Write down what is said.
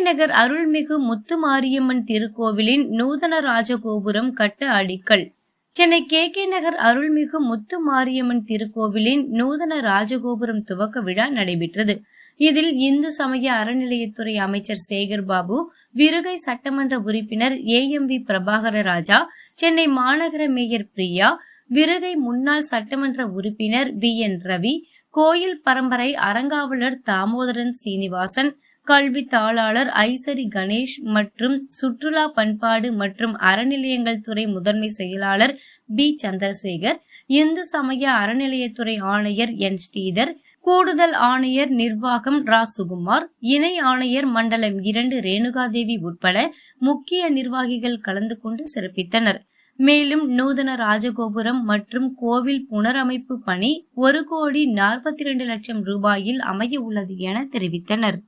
நகர் அருள்மிகு முத்து மாரியம்மன் திருக்கோவிலின் நூதன ராஜகோபுரம் கட்ட அடிக்கல். சென்னை கே கே நகர் அருள்மிகு முத்து மாரியம்மன் திருக்கோவிலின் நூதன ராஜகோபுரம் துவக்க விழா நடைபெற்றது. இதில் இந்து சமய அறநிலையத்துறை அமைச்சர் சேகர் பாபு விருகை சட்டமன்ற உறுப்பினர் A M V Prabhakara Raja Chennai மாநகர மேயர் பிரியா விருகை முன்னாள் சட்டமன்ற உறுப்பினர் வி என் ரவி கோயில் பரம்பரை அறங்காவலர் தாமோதரன் சீனிவாசன் கல்வித்தாளாளர் ஐசரி கணேஷ் மற்றும் சுற்றுலா பண்பாடு மற்றும் அறநிலையங்கள் துறை முதன்மை செயலாளர் பி. சந்திரசேகர் இந்து சமய அறநிலையத்துறை ஆணையர் என். ஸ்ரீதர் கூடுதல் ஆணையர் நிர்வாகம் ரா. சுகுமார் இணை ஆணையர் மண்டலம் இரண்டு ரேணுகாதேவி உட்பட முக்கிய நிர்வாகிகள் கலந்து கொண்டு சிறப்பித்தனர். மேலும் நூதன ராஜகோபுரம் மற்றும் கோவில் புனரமைப்பு பணி ஒரு கோடி நாற்பத்தி இரண்டு லட்சம் ரூபாயில் அமைய உள்ளது என தெரிவித்தனர்.